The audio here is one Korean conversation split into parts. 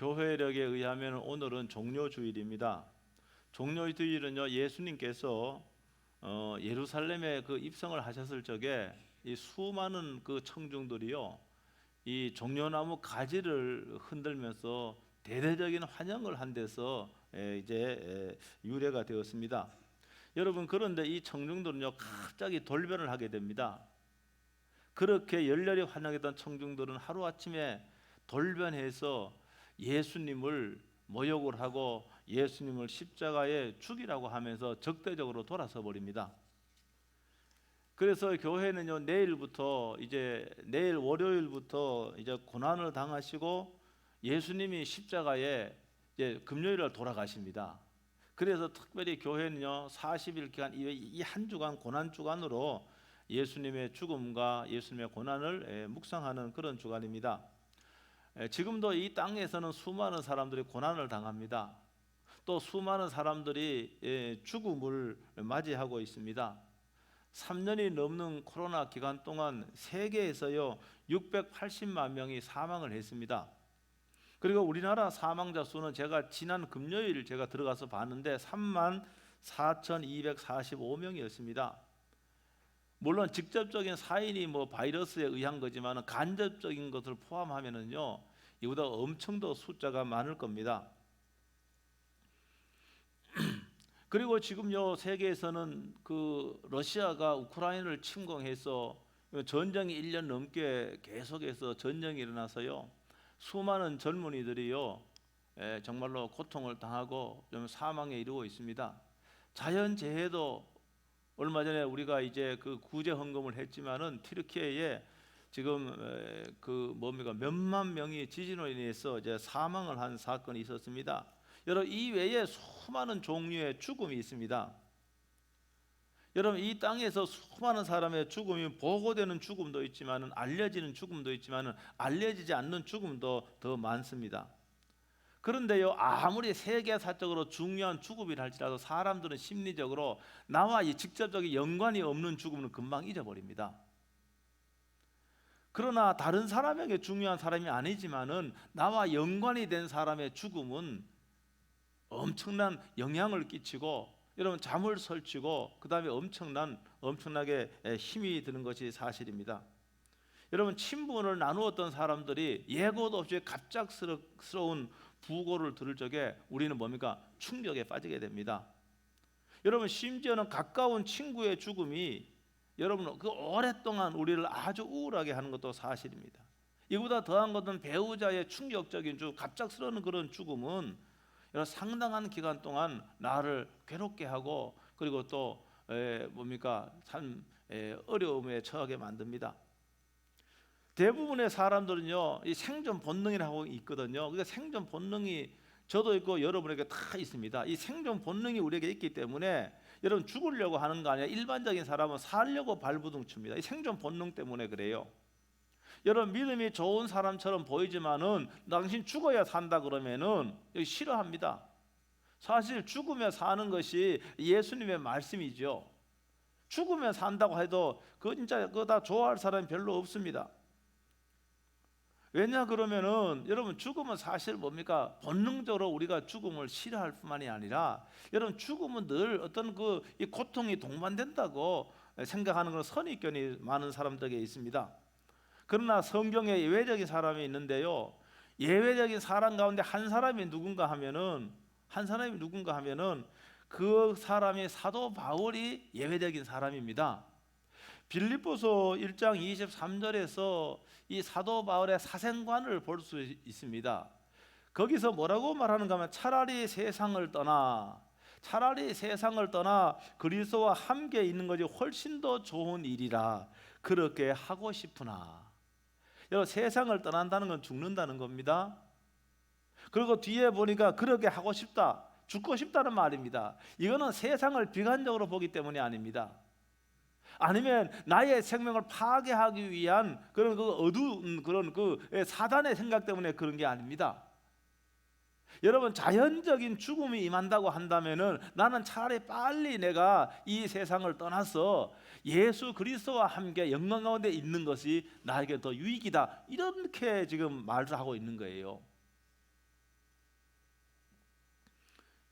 교회력에 의하면 오늘은 종료주일입니다. 종료주일은요 예수님께서 어, 예루살렘에 그 입성을 하셨을 적에 이 수많은 그 청중들이요 이 종려나무 가지를 흔들면서 대대적인 환영을 한 데서 에, 이제 에, 유래가 되었습니다. 여러분 그런데 이 청중들은요 갑자기 돌변을 하게 됩니다. 그렇게 열렬히 환영했던 청중들은 하루 아침에 돌변해서 예수님을 모욕을 하고 예수님을 십자가에 죽이라고 하면서 적대적으로 돌아서 버립니다. 그래서 교회는요 내일부터 이제 내일 월요일부터 이제 고난을 당하시고 예수님이 십자가에 이제 금요일날 돌아가십니다. 그래서 특별히 교회는요 40일 기간 이 한 주간 고난 주간으로 예수님의 죽음과 예수님의 고난을 예, 묵상하는 그런 주간입니다. 예, 지금도 이 땅에서는 수많은 사람들이 고난을 당합니다. 또 수많은 사람들이 예, 죽음을 맞이하고 있습니다. 3년이 넘는 코로나 기간 동안 세계에서요 680만 명이 사망을 했습니다. 그리고 우리나라 사망자 수는 제가 지난 금요일 제가 들어가서 봤는데 3만 4,245명이었습니다. 물론 직접적인 사인이 뭐 바이러스에 의한 거지만 간접적인 것을 포함하면은요 이보다 엄청 더 숫자가 많을 겁니다. 그리고 지금요 세계에서는 그 러시아가 우크라이나를 침공해서 전쟁이 1년 넘게 계속해서 전쟁이 일어나서요 수많은 젊은이들이요 에, 정말로 고통을 당하고 좀 사망에 이르고 있습니다. 자연 재해도 얼마 전에 우리가 이제 그 구제 헌금을 했지만은 튀르키예에 지금 에, 그 뭡니까 몇만 명이 지진으로 인해서 이제 사망을 한 사건이 있었습니다. 여러분 이 외에 수많은 종류의 죽음이 있습니다. 여러분 이 땅에서 수많은 사람의 죽음이 보고되는 죽음도 있지만은 알려지는 죽음도 있지만은 알려지지 않는 죽음도 더 많습니다. 그런데요 아무리 세계사적으로 중요한 죽음이라 할지라도 사람들은 심리적으로 나와 이 직접적인 연관이 없는 죽음은 금방 잊어버립니다. 그러나 다른 사람에게 중요한 사람이 아니지만은 나와 연관이 된 사람의 죽음은 엄청난 영향을 끼치고 여러분 잠을 설치고 그 다음에 엄청난 엄청나게 힘이 드는 것이 사실입니다. 여러분 친분을 나누었던 사람들이 예고도 없이 갑작스러운 부고를 들을 적에 우리는 뭡니까 충격에 빠지게 됩니다. 여러분 심지어는 가까운 친구의 죽음이 여러분 그 오랫동안 우리를 아주 우울하게 하는 것도 사실입니다. 이보다 더한 것은 배우자의 충격적인 죽, 갑작스러운 그런 죽음은 여러 상당한 기간 동안 나를 괴롭게 하고 그리고 또 에, 뭡니까 참 에, 어려움에 처하게 만듭니다. 대부분의 사람들은요 이 생존 본능이라고 있거든요. 그러니까 생존 본능이 저도 있고 여러분에게 다 있습니다. 이 생존 본능이 우리에게 있기 때문에 여러분 죽으려고 하는 거 아니야. 일반적인 사람은 살려고 발부둥칩니다. 이 생존 본능 때문에 그래요. 여러분 믿음이 좋은 사람처럼 보이지만은 당신 죽어야 산다 그러면은 싫어합니다. 사실 죽으며 사는 것이 예수님의 말씀이죠. 죽으며 산다고 해도 그 진짜 그거 다 좋아할 사람이 별로 없습니다. 왜냐 그러면은 여러분 죽음은 사실 뭡니까 본능적으로 우리가 죽음을 싫어할 뿐만이 아니라 여러분 죽음은 늘 어떤 그 이 고통이 동반된다고 생각하는 그런 선입견이 많은 사람들에게 있습니다. 그러나 성경에 예외적인 사람이 있는데요. 예외적인 사람 가운데 한 사람이 누군가 하면은 한 사람이 누군가 하면은 그 사람이 사도 바울이 예외적인 사람입니다. 빌립보서 1장 23절에서 이 사도 바울의 사생관을 볼 수 있습니다. 거기서 뭐라고 말하는가 하면 차라리 세상을 떠나 차라리 세상을 떠나 그리스도와 함께 있는 것이 훨씬 더 좋은 일이라 그렇게 하고 싶으나 여러분 세상을 떠난다는 건 죽는다는 겁니다. 그리고 뒤에 보니까 그렇게 하고 싶다, 죽고 싶다는 말입니다. 이거는 세상을 비관적으로 보기 때문이 아닙니다. 아니면 나의 생명을 파괴하기 위한 그런 그 어두운 그런 그 사단의 생각 때문에 그런 게 아닙니다. 여러분 자연적인 죽음이 임한다고 한다면은 나는 차라리 빨리 내가 이 세상을 떠나서 예수 그리스도와 함께 영광 가운데 있는 것이 나에게 더 유익이다. 이렇게 지금 말을 하고 있는 거예요.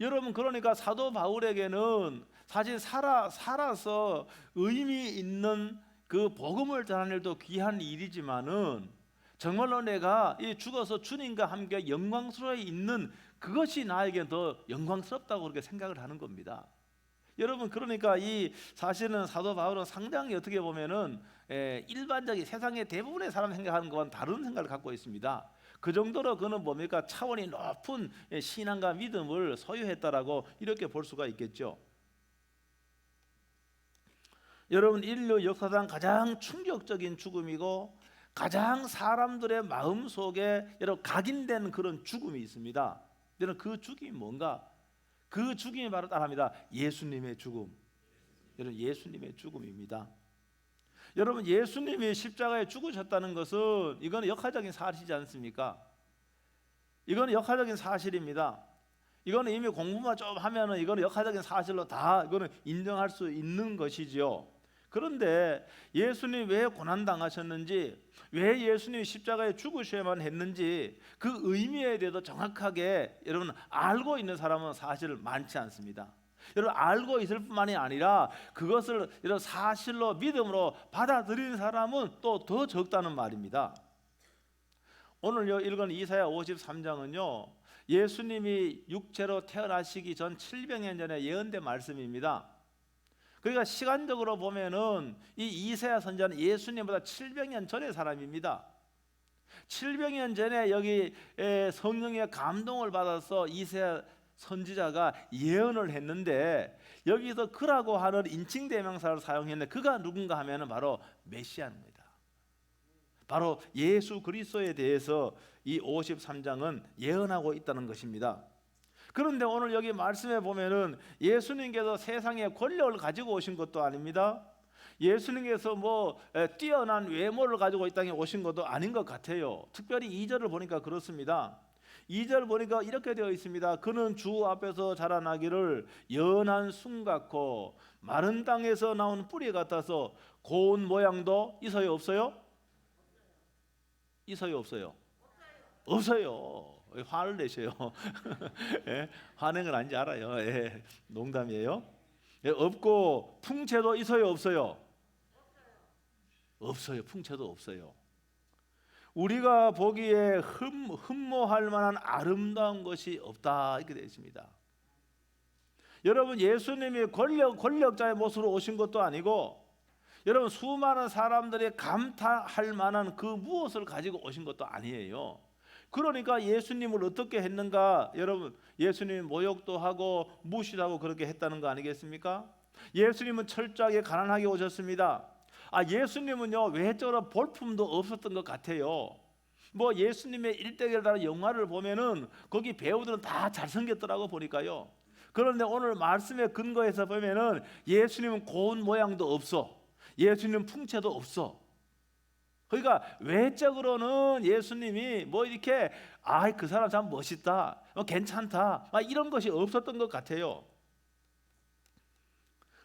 여러분 그러니까 사도 바울에게는 사실 살아 살아서 의미 있는 그 복음을 전하는 일도 귀한 일이지만은 정말로 내가 이 죽어서 주님과 함께 영광스러워 있는 그것이 나에게 더 영광스럽다고 그렇게 생각을 하는 겁니다. 여러분 그러니까 이 사실은 사도 바울은 상당히 어떻게 보면은 에, 일반적인 세상의 대부분의 사람 생각하는 것과는 다른 생각을 갖고 있습니다. 그 정도로 그는 뭡니까 차원이 높은 예, 신앙과 믿음을 소유했다라고 이렇게 볼 수가 있겠죠. 여러분 인류 역사상 가장 충격적인 죽음이고 가장 사람들의 마음 속에 여러분 각인된 그런 죽음이 있습니다. 여러분 그 죽음이 뭔가? 그 죽음이 바로 따라합니다. 예수님의 죽음. 여러분 예수님의 죽음입니다. 여러분 예수님이 십자가에 죽으셨다는 것은 이거는 역사적인 사실이지 않습니까? 이거는 역사적인 사실입니다. 이거는 이미 공부만 좀 하면은 이거는 역사적인 사실로 다 이거는 인정할 수 있는 것이지요. 그런데 예수님 왜 고난 당하셨는지, 왜 예수님이 십자가에 죽으셔야만 했는지 그 의미에 대해서 정확하게 여러분 알고 있는 사람은 사실 많지 않습니다. 여러분 알고 있을 뿐만이 아니라 그것을 이런 사실로 믿음으로 받아들이는 사람은 또 더 적다는 말입니다. 오늘 읽은 이사야 53장은요. 예수님이 육체로 태어나시기 전 700년 전에 예언된 말씀입니다. 그러니까 시간적으로 보면은 이 이사야 선자는 예수님보다 700년 전의 사람입니다. 700년 전에 여기 성령의 감동을 받아서 이사야 선지자가 예언을 했는데 여기서 그라고 하는 인칭 대명사를 사용했는데 그가 누군가 하면은 바로 메시아입니다. 바로 예수 그리스도에 대해서 이 53장은 예언하고 있다는 것입니다. 그런데 오늘 여기 말씀에 보면은 예수님께서 세상에 권력을 가지고 오신 것도 아닙니다. 예수님께서 뭐 뛰어난 외모를 가지고 이 땅에 오신 것도 아닌 것 같아요. 특별히 2절을 보니까 그렇습니다. 2절 보니까 이렇게 되어 있습니다. 그는 주 앞에서 자라나기를 연한 순 같고 마른 땅에서 나온 뿌리 같아서 고운 모양도 있어요 없어요? 있어요 없어요? 없어요. 왜 화를 내셔요. 예? 화낸 건 아닌지 알아요. 예, 농담이에요. 예, 없고 풍채도 있어요 없어요? 없어요. 풍채도 없어요. 우리가 보기에 흠, 흠모할 만한 아름다운 것이 없다 이렇게 되어 있습니다. 여러분 예수님이 권력 권력자의 모습으로 오신 것도 아니고 여러분 수많은 사람들이 감탄할 만한 그 무엇을 가지고 오신 것도 아니에요. 그러니까 예수님을 어떻게 했는가? 여러분 예수님 모욕도 하고 무시하고 그렇게 했다는 거 아니겠습니까? 예수님은 철저하게 가난하게 오셨습니다. 아 예수님은요 외적으로 볼품도 없었던 것 같아요. 뭐 예수님의 일대기라는 영화를 보면은 거기 배우들은 다 잘생겼더라고 보니까요. 그런데 오늘 말씀의 근거에서 보면은 예수님은 고운 모양도 없어. 예수님 풍채도 없어. 그러니까 외적으로는 예수님이 뭐 이렇게 아 그 사람 참 멋있다, 뭐 괜찮다, 막 이런 것이 없었던 것 같아요.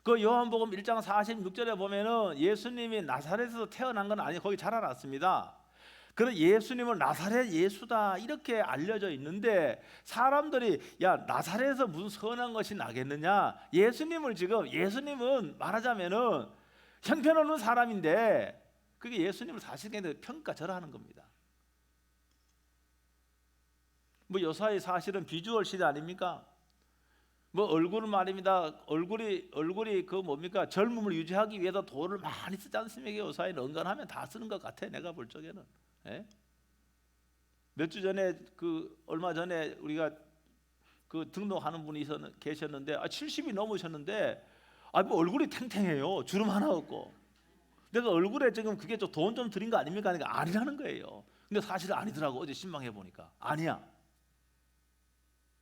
그 요한복음 1장 46절에 보면은 예수님이 나사렛에서 태어난 건 아니 거기 자라났습니다. 그런 예수님을 나사렛 예수다 이렇게 알려져 있는데 사람들이 야 나사렛에서 무슨 선한 것이 나겠느냐? 예수님을 지금 예수님은 말하자면은 형편없는 사람인데 그게 예수님을 사실에 평가절하는 겁니다. 뭐 요사이 사실은 비주얼 시대 아닙니까? 뭐 얼굴은 말입니다. 얼굴이 얼굴이 그 뭡니까 젊음을 유지하기 위해서 돈을 많이 쓰지 않습니까? 요사이 언간하면 다 쓰는 것 같아. 내가 볼 적에는. 예? 몇주 전에 그 얼마 전에 우리가 그 등록하는 분이 계셨는데 아 70이 넘으셨는데 아뭐 얼굴이 탱탱해요. 주름 하나 없고. 내가 얼굴에 지금 그게 좀돈좀 들인 거 아닙니까? 그러니까 아니라는 거예요. 근데 사실은 아니더라고 어제 신방해 보니까 아니야.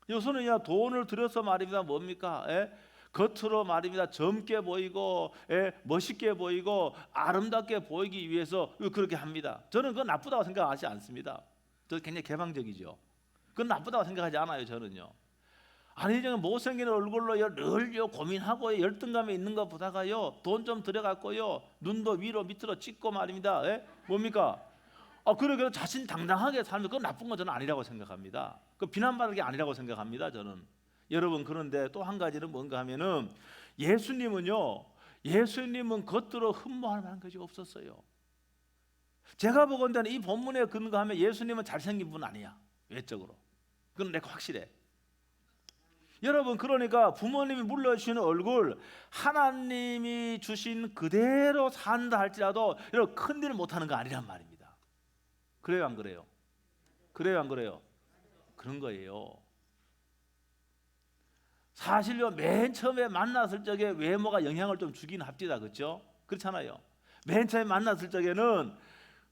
요새는 야 돈을 들여서 말입니다. 뭡니까? 예? 겉으로 말입니다. 젊게 보이고 예? 멋있게 보이고 아름답게 보이기 위해서 그렇게 합니다. 저는 그건 나쁘다고 생각하지 않습니다. 저 굉장히 개방적이죠. 그건 나쁘다고 생각하지 않아요. 저는요. 지금 못생긴 얼굴로 늘 고민하고 열등감에 있는 것보다가요 돈 좀 들여갖고요 눈도 위로 밑으로 찍고 말입니다. 예? 뭡니까? 아 그래 자신 당당하게 살면 그건 나쁜 건 저는 아니라고 생각합니다. 그 비난받을 게 아니라고 생각합니다. 저는 여러분 그런데 또 한 가지는 뭔가 하면은 예수님은요. 예수님은 겉으로 흠모할 만한 것이 없었어요. 제가 보건대는 이 본문에 근거하면 예수님은 잘생긴 분 아니야. 외적으로. 그건 내가 확실해. 여러분 그러니까 부모님이 물려주시는 얼굴 하나님이 주신 그대로 산다 할지라도 여러분 큰일 못하는 거 아니란 말입니다. 그래요 안 그래요? 그래요 안 그래요? 그런 거예요. 사실요 맨 처음에 만났을 적에 외모가 영향을 좀 주긴 합디다 그렇죠? 그렇잖아요. 맨 처음에 만났을 적에는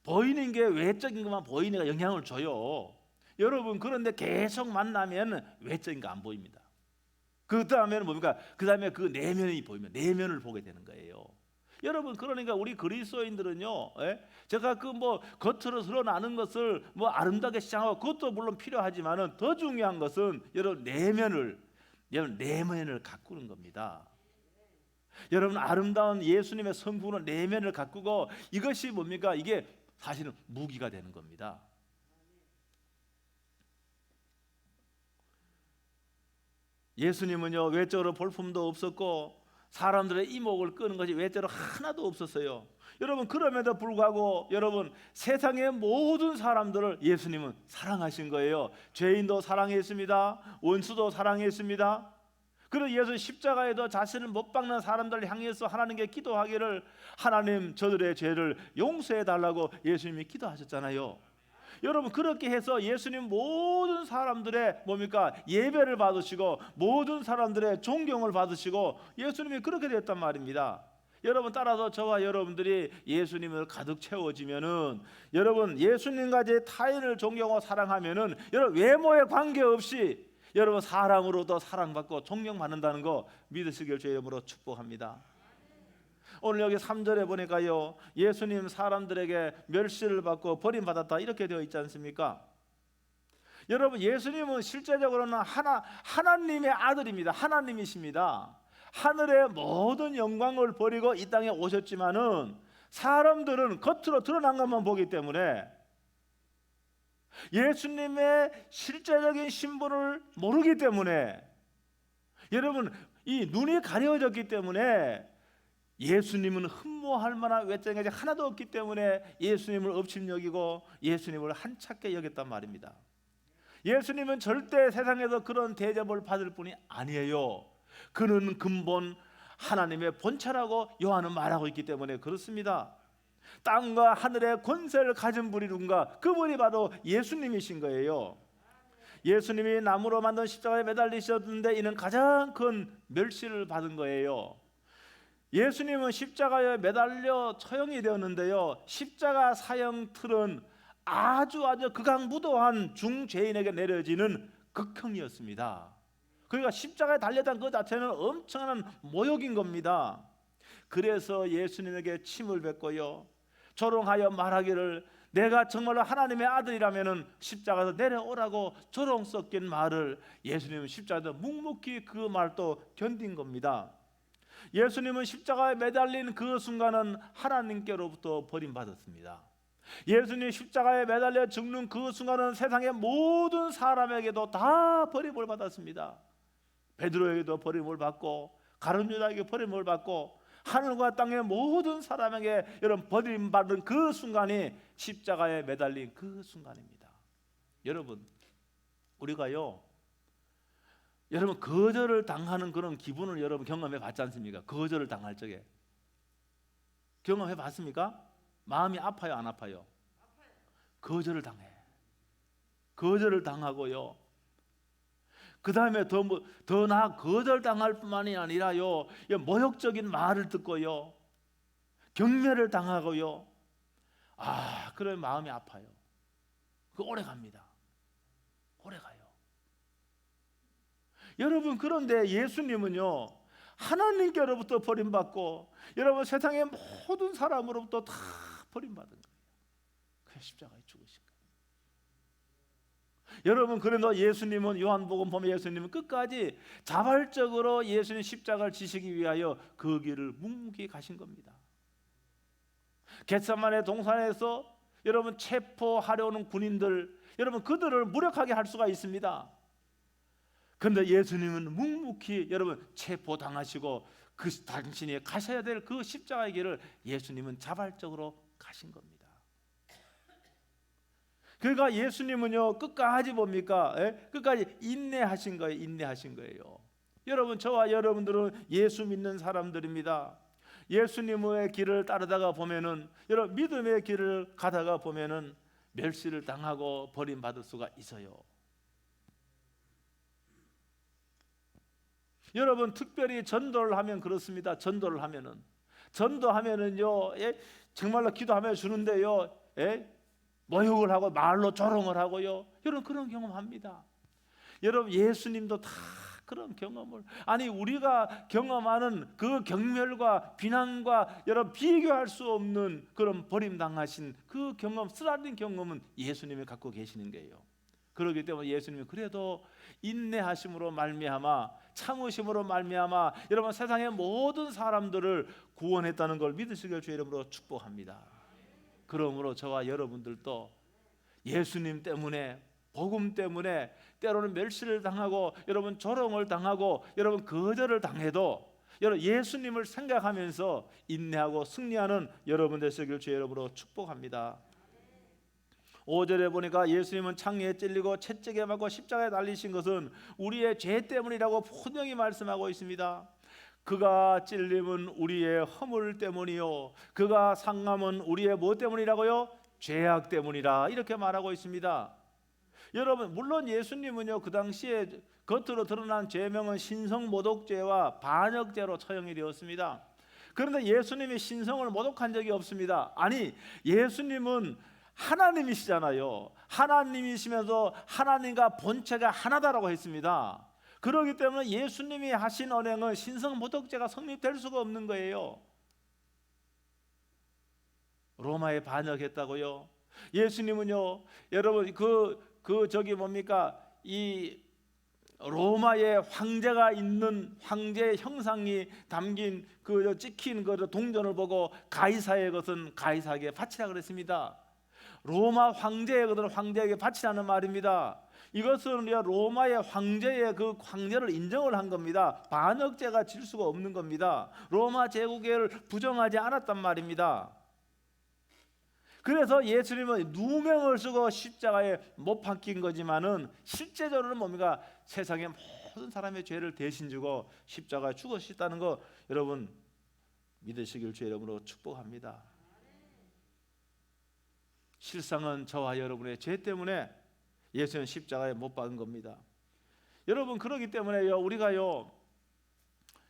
보이는 게 외적인 것만 보이니까 영향을 줘요. 여러분 그런데 계속 만나면 외적인 거 안 보입니다. 그 다음에는 뭡니까? 그 다음에 그 내면이 보이면 내면을 보게 되는 거예요. 여러분 그러니까 우리 그리스도인들은요, 예? 제가 그 뭐 겉으로 드러나는 것을 뭐 아름답게 시장하고 그것도 물론 필요하지만은 더 중요한 것은 여러분 내면을 여러분 내면을 가꾸는 겁니다. 여러분 아름다운 예수님의 성부는 내면을 가꾸고 이것이 뭡니까? 이게 사실은 무기가 되는 겁니다. 예수님은요 외적으로 볼품도 없었고 사람들의 이목을 끄는 것이 외적으로 하나도 없었어요. 여러분 그럼에도 불구하고 여러분 세상의 모든 사람들을 예수님은 사랑하신 거예요. 죄인도 사랑했습니다. 원수도 사랑했습니다. 그리고 예수 십자가에도 자신을 못 박는 사람들을 향해서 하나님께 기도하기를 하나님 저들의 죄를 용서해 달라고 예수님이 기도하셨잖아요. 여러분 그렇게 해서 예수님 모든 사람들의 뭡니까 예배를 받으시고 모든 사람들의 존경을 받으시고 예수님이 그렇게 됐단 말입니다. 여러분 따라서 저와 여러분들이 예수님을 가득 채워지면은 여러분 예수님과 제 타인을 존경하고 사랑하면은 여러분 외모에 관계없이 여러분 사랑으로도 사랑받고 존경받는다는 거 믿으시길 주의 이름으로 축복합니다. 오늘 여기 3절에 보니까요. 예수님 사람들에게 멸시를 받고 버림받았다 이렇게 되어 있지 않습니까? 여러분 예수님은 실제적으로는 하나 하나님의 아들입니다. 하나님이십니다. 하늘의 모든 영광을 버리고 이 땅에 오셨지만은 사람들은 겉으로 드러난 것만 보기 때문에 예수님의 실제적인 신분을 모르기 때문에 여러분 이 눈이 가려졌기 때문에 예수님은 흠모할 만한 외적인 것이 하나도 없기 때문에 예수님을 업신여기고 예수님을 한착게 여겼단 말입니다. 예수님은 절대 세상에서 그런 대접을 받을 분이 아니에요. 그는 근본 하나님의 본체라고 요한은 말하고 있기 때문에 그렇습니다. 땅과 하늘의 권세를 가진 분이 누군가 그분이 바로 예수님이신 거예요. 예수님이 나무로 만든 십자가에 매달리셨는데 이는 가장 큰 멸시를 받은 거예요. 예수님은 십자가에 매달려 처형이 되었는데요. 십자가 사형 틀은 아주 아주 극악무도한 중죄인에게 내려지는 극형이었습니다. 그러니까 십자가에 달렸다는 그 자체는 엄청난 모욕인 겁니다. 그래서 예수님에게 침을 뱉고요. 조롱하여 말하기를 내가 정말로 하나님의 아들이라면은 십자가에서 내려오라고 조롱 섞인 말을 예수님은 십자가에서 묵묵히 그 말도 견딘 겁니다. 예수님은 십자가에 매달린 그 순간은 하나님께로부터 버림받았습니다. 예수님 십자가에 매달려 죽는 그 순간은 세상의 모든 사람에게도 다 버림을 받았습니다. 베드로에게도 버림을 받고 가룟 유다에게 버림을 받고 하늘과 땅의 모든 사람에게 여러분 버림 받은 그 순간이 십자가에 매달린 그 순간입니다. 여러분 우리가요 여러분 거절을 당하는 그런 기분을 여러분 경험해 봤지 않습니까? 거절을 당할 적에 경험해 봤습니까? 마음이 아파요, 안 아파요? 거절을 당해. 거절을 당하고요. 그 다음에 더 더나 거절 당할 뿐만이 아니라요, 모욕적인 말을 듣고요, 경멸을 당하고요. 아, 그래 마음이 아파요. 그 오래 갑니다. 오래 가요. 여러분 그런데 예수님은요 하나님께로부터 버림받고 여러분 세상의 모든 사람으로부터 다 버림받은 거예요. 그 십자가에 죽으신 거예요. 여러분 그래도 예수님은 요한복음 보면 예수님은 끝까지 자발적으로 예수님 십자가를 지시기 위하여 그 길을 묵묵히 가신 겁니다. 겟세만의 동산에서 여러분 체포하려는 군인들 여러분 그들을 무력하게 할 수가 있습니다. 그런데 예수님은 묵묵히 여러분 체포 당하시고 그 당신이 가셔야 될 그 십자가의 길을 예수님은 자발적으로 가신 겁니다. 그러니까 예수님은요 끝까지 뭡니까? 예? 끝까지 인내하신 거예요. 인내하신 거예요. 여러분 저와 여러분들은 예수 믿는 사람들입니다. 예수님의 길을 따르다가 보면은 여러분 믿음의 길을 가다가 보면은 멸시를 당하고 버림받을 수가 있어요. 여러분 특별히 전도를 하면 그렇습니다. 전도를 하면은 전도하면은요, 예? 정말로 기도하며 주는데요, 예? 모욕을 하고 말로 조롱을 하고요. 여러분 그런 경험합니다. 여러분 예수님도 다 그런 경험을 아니 우리가 경험하는 그 경멸과 비난과 여러분 비교할 수 없는 그런 버림당하신 그 경험 쓰라린 경험은 예수님이 갖고 계시는 거예요. 그렇기 때문에 예수님이 그래도 인내하심으로 말미암아 참으심으로 말미암아 여러분 세상의 모든 사람들을 구원했다는 걸 믿으시길 주의 이름으로 축복합니다. 그러므로 저와 여러분들도 예수님 때문에 복음 때문에 때로는 멸시를 당하고 여러분 조롱을 당하고 여러분 거절을 당해도 여러분 예수님을 생각하면서 인내하고 승리하는 여러분 되시길 주의 이름으로 축복합니다. 5절에 보니까 예수님은 창에 찔리고 채찍에 맞고 십자가에 달리신 것은 우리의 죄 때문이라고 분명히 말씀하고 있습니다. 그가 찔림은 우리의 허물 때문이요 그가 상함은 우리의 뭐 때문이라고요? 죄악 때문이라 이렇게 말하고 있습니다. 여러분 물론 예수님은요 그 당시에 겉으로 드러난 죄명은 신성 모독죄와 반역죄로 처형이 되었습니다. 그런데 예수님이 신성을 모독한 적이 없습니다. 아니 예수님은 하나님이시잖아요. 하나님이시면서 하나님과 본체가 하나다라고 했습니다. 그렇기 때문에 예수님이 하신 언행은 신성 모독죄가 성립될 수가 없는 거예요. 로마에 반역했다고요. 예수님은요, 여러분 그그 저기 뭡니까 이 로마의 황제가 있는 황제의 형상이 담긴 그 찍힌 그 동전을 보고 가이사의 것은 가이사에게 바치라 그랬습니다. 로마 황제의 것은 황제에게 바치라는 말입니다. 이것은 로마의 황제의 그 황제를 인정을 한 겁니다. 반역죄가 질 수가 없는 겁니다. 로마 제국을 부정하지 않았단 말입니다. 그래서 예수님은 누명을 쓰고 십자가에 못 박힌 거지만은 실제적으로는 뭡니까 세상의 모든 사람의 죄를 대신 지고 십자가에 죽으셨다는 거 여러분 믿으시길 주 여러분으로 축복합니다. 실상은 저와 여러분의 죄 때문에 예수는 십자가에 못 박은 겁니다. 여러분 그러기 때문에요 우리가요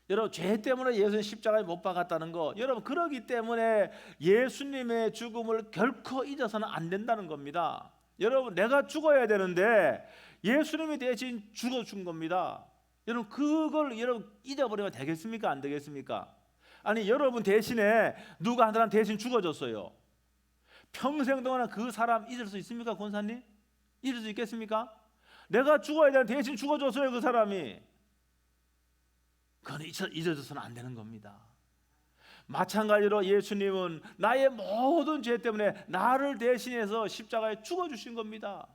여러분 죄 때문에 예수는 십자가에 못 박았다는 거 여러분 그러기 때문에 예수님의 죽음을 결코 잊어서는 안 된다는 겁니다. 여러분 내가 죽어야 되는데 예수님이 대신 죽어 준 겁니다. 여러분 그걸 여러분 잊어버리면 되겠습니까 안 되겠습니까? 아니 여러분 대신에 누가 한 사람 대신 죽어줬어요. 평생 동안 그 사람 잊을 수 있습니까 권사님? 잊을 수 있겠습니까? 내가 죽어야 되는 대신 죽어줬어요 그 사람이. 그건 잊어, 잊어져서는 안 되는 겁니다. 마찬가지로 예수님은 나의 모든 죄 때문에 나를 대신해서 십자가에 죽어 주신 겁니다.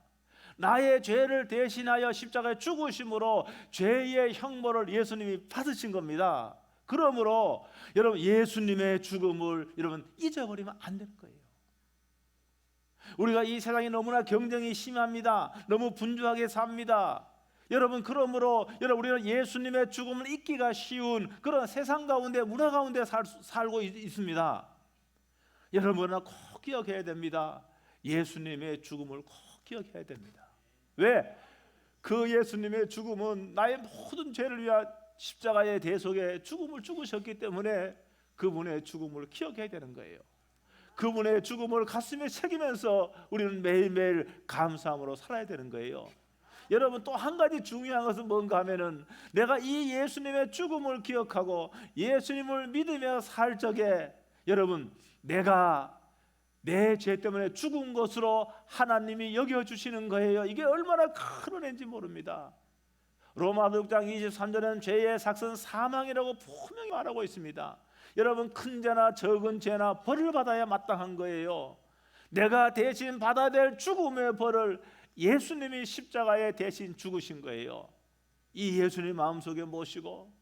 나의 죄를 대신하여 십자가에 죽으심으로 죄의 형벌을 예수님이 받으신 겁니다. 그러므로 여러분 예수님의 죽음을 여러분 잊어버리면 안 되는 거예요. 우리가 이 세상이 너무나 경쟁이 심합니다. 너무 분주하게 삽니다. 여러분 그러므로 여러분 우리는 예수님의 죽음을 잊기가 쉬운 그런 세상 가운데 문화 가운데 살, 살고 있, 있습니다. 여러분은 꼭 기억해야 됩니다. 예수님의 죽음을 꼭 기억해야 됩니다. 왜? 그 예수님의 죽음은 나의 모든 죄를 위한 십자가의 대속에 죽음을 죽으셨기 때문에 그분의 죽음을 기억해야 되는 거예요. 그분의 죽음을 가슴에 새기면서 우리는 매일매일 감사함으로 살아야 되는 거예요. 여러분 또 한 가지 중요한 것은 뭔가 하면은 내가 이 예수님의 죽음을 기억하고 예수님을 믿으며 살 적에 여러분 내가 내 죄 때문에 죽은 것으로 하나님이 여겨 주시는 거예요. 이게 얼마나 큰 은혜인지 모릅니다. 로마서 6장 23절에는 죄의 삭은 사망이라고 분명히 말하고 있습니다. 여러분 큰 죄나 적은 죄나 벌을 받아야 마땅한 거예요. 내가 대신 받아야 될 죽음의 벌을 예수님이 십자가에 대신 죽으신 거예요. 이 예수님 마음속에 모시고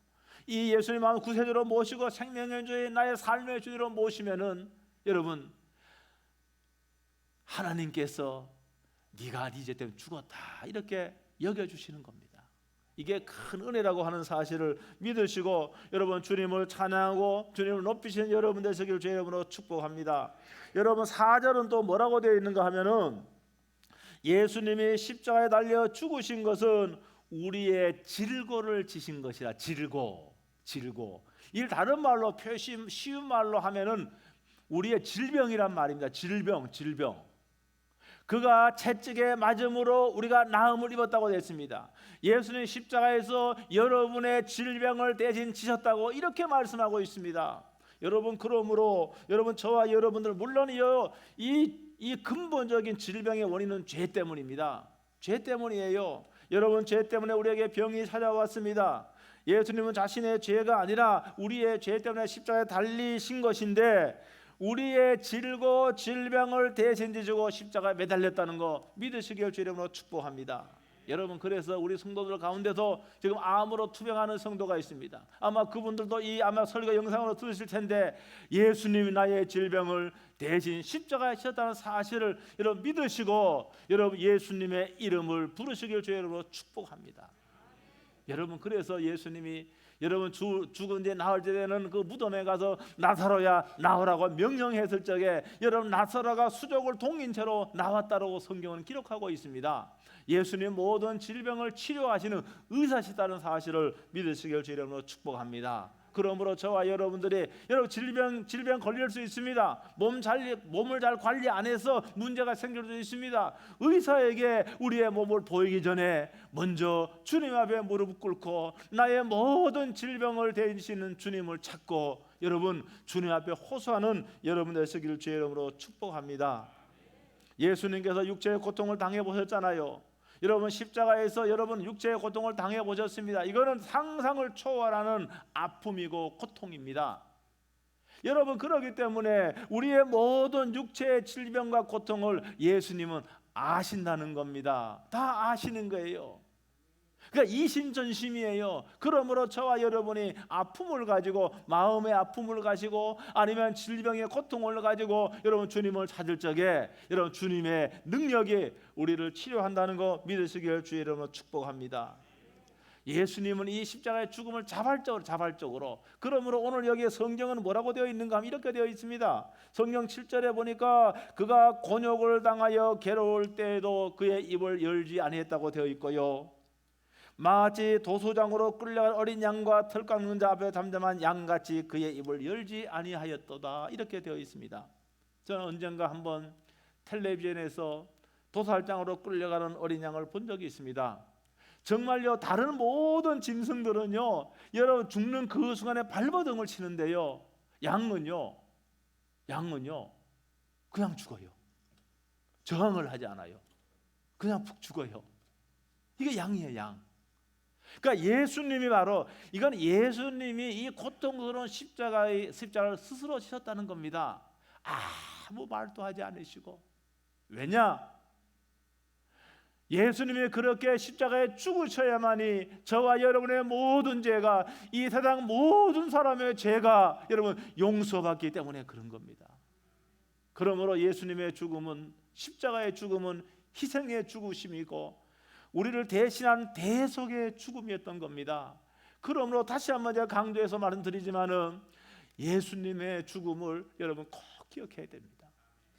이 예수님 마음 구세주로 모시고 생명의 주의 나의 삶의 주로 모시면은 여러분 하나님께서 네가 네 죄 때문에 죽었다 이렇게 여겨 주시는 겁니다. 이게 큰 은혜라고 하는 사실을 믿으시고 여러분 주님을 찬양하고 주님을 높이시는 여러분 되시길 주의 이름으로 축복합니다. 여러분 4절은 또 뭐라고 되어 있는가 하면은 예수님이 십자가에 달려 죽으신 것은 우리의 질고를 지신 것이라 질고 질고 이 다른 말로 표시 쉬운 말로 하면은 우리의 질병이란 말입니다. 질병 질병 그가 채찍에 맞음으로 우리가 나음을 입었다고 됐습니다. 예수님 십자가에서 여러분의 질병을 대신 지셨다고 이렇게 말씀하고 있습니다. 여러분 그러므로 여러분 저와 여러분들 물론이요 이, 이 근본적인 질병의 원인은 죄 때문입니다. 죄 때문이에요. 여러분 죄 때문에 우리에게 병이 찾아왔습니다. 예수님은 자신의 죄가 아니라 우리의 죄 때문에 십자가에 달리신 것인데 우리의 질고 질병을 대신 지주고 십자가에 매달렸다는 거 믿으시길 주 이름으로 축복합니다. 여러분 그래서 우리 성도들 가운데서 지금 암으로 투병하는 성도가 있습니다. 아마 그분들도 이 아마 설교 영상으로 들으실 텐데 예수님이 나의 질병을 대신 십자가에 지셨다는 사실을 여러분 믿으시고 여러분 예수님의 이름을 부르시길 주의 이름으로 축복합니다. 여러분 그래서 예수님이 여러분 주, 죽은 뒤 나흘 때는 그 무덤에 가서 나사로야 나오라고 명령했을 적에 여러분 나사로가 수족을 동인 채로 나왔다라고 성경은 기록하고 있습니다. 예수님 모든 질병을 치료하시는 의사시다는 사실을 믿으시길 주 이름으로 축복합니다. 그러므로 저와 여러분들이 여러분 질병 질병 걸릴 수 있습니다. 몸 잘 몸을 잘 관리 안 해서 문제가 생길 수 있습니다. 의사에게 우리의 몸을 보이기 전에 먼저 주님 앞에 무릎 꿇고 나의 모든 질병을 대신하는 주님을 찾고 여러분 주님 앞에 호소하는 여러분 되시기를 주의 이름으로 축복합니다. 예수님께서 육체의 고통을 당해 보셨잖아요. 여러분 십자가에서 여러분 육체의 고통을 당해 보셨습니다. 이거는 상상을 초월하는 아픔이고 고통입니다. 여러분 그러기 때문에 우리의 모든 육체의 질병과 고통을 예수님은 아신다는 겁니다. 다 아시는 거예요. 그러니까 이심전심이에요. 그러므로 저와 여러분이 아픔을 가지고 마음의 아픔을 가지고 아니면 질병의 고통을 가지고 여러분 주님을 찾을 적에 여러분 주님의 능력이 우리를 치료한다는 거 믿으시길 주의 이름으로 축복합니다. 예수님은 이 십자가의 죽음을 자발적으로 자발적으로 그러므로 오늘 여기에 성경은 뭐라고 되어 있는가 하면 이렇게 되어 있습니다. 성경 7절에 보니까 그가 곤욕을 당하여 괴로울 때에도 그의 입을 열지 아니했다고 되어 있고요. 마치 도소장으로 끌려간 어린 양과 털 깎는 자 앞에 잠잠한 양같이 그의 입을 열지 아니하였도다. 이렇게 되어 있습니다. 저는 언젠가 한번 텔레비전에서 도살장으로 끌려가는 어린 양을 본 적이 있습니다. 정말요 다른 모든 짐승들은요 여러분 죽는 그 순간에 발버둥을 치는데요 양은요 양은요 그냥 죽어요. 저항을 하지 않아요. 그냥 푹 죽어요. 이게 양이에요 양 그러니까 예수님이 바로 이건 예수님이 이 고통스러운 십자가의 십자가를 스스로 지셨다는 겁니다. 아무 말도 하지 않으시고 왜냐? 예수님이 그렇게 십자가에 죽으셔야만이 저와 여러분의 모든 죄가 이 세상 모든 사람의 죄가 여러분 용서받기 때문에 그런 겁니다. 그러므로 예수님의 죽음은 십자가의 죽음은 희생의 죽으심이고 우리를 대신한 대속의 죽음이었던 겁니다. 그러므로 다시 한번 제가 강조해서 말씀드리지만은 예수님의 죽음을 여러분 꼭 기억해야 됩니다.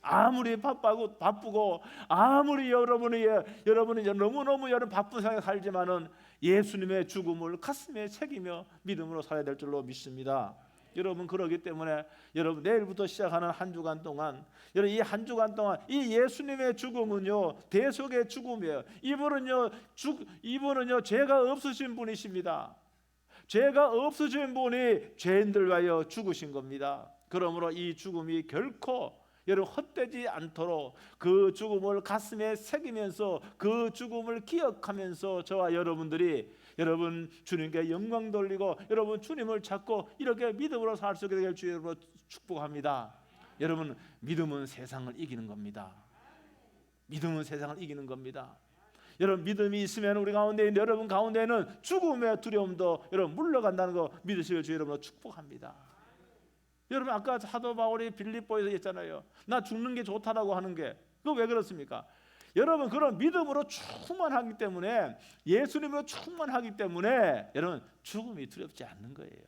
아무리 바쁘고 바쁘고 아무리 여러분이 여러분이 너무 너무 여러분 바쁜 생활 살지만은 예수님의 죽음을 가슴에 새기며 믿음으로 살아야 될 줄로 믿습니다. 여러분 그러기 때문에 여러분 내일부터 시작하는 한 주간 동안 여러분 이 한 주간 동안 이 예수님의 죽음은요 대속의 죽음이에요. 이분은요 죽 이분은요 죄가 없으신 분이십니다. 죄가 없으신 분이 죄인들 위하여 죽으신 겁니다. 그러므로 이 죽음이 결코 여러분 헛되지 않도록 그 죽음을 가슴에 새기면서 그 죽음을 기억하면서 저와 여러분들이 여러분 주님께 영광 돌리고 여러분 주님을 찾고 이렇게 믿음으로 살 수 있게 될 주님으로 축복합니다. 여러분 믿음은 세상을 이기는 겁니다. 믿음은 세상을 이기는 겁니다. 여러분 믿음이 있으면 우리 가운데 여러분 가운데는 죽음의 두려움도 여러분 물러간다는 거 믿으시길 주 여러분 축복합니다. 여러분 아까 사도 바울이 빌립보에서 했잖아요. 나 죽는 게 좋다라고 하는 게 그거 왜 그렇습니까? 여러분 그런 믿음으로 충만하기 때문에 예수님으로 충만하기 때문에 여러분 죽음이 두렵지 않는 거예요.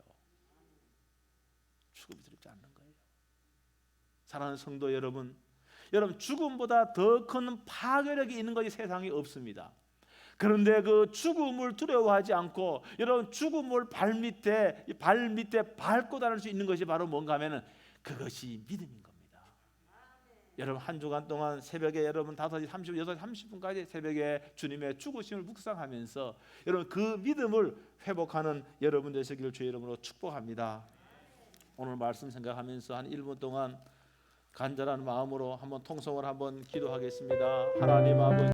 죽음이 두렵지 않는 거예요. 사랑하는 성도 여러분, 여러분 죽음보다 더 큰 파괴력이 있는 것이 세상에 없습니다. 그런데 그 죽음을 두려워하지 않고 여러분 죽음을 발 밑에 이발 밑에 밟고 다닐 수 있는 것이 바로 뭔가 하면은 그것이 믿음인 겁니다. 여러분 한 주간 동안 새벽에 여러분 5시 30, 6시 30분까지 새벽에 주님의 죽으심을 묵상하면서 여러분 그 믿음을 회복하는 여러분 되시기를 주의 이름으로 축복합니다. 오늘 말씀 생각하면서 한 1분 동안 간절한 마음으로 한번 통성을 한번 기도하겠습니다. 하나님 아버지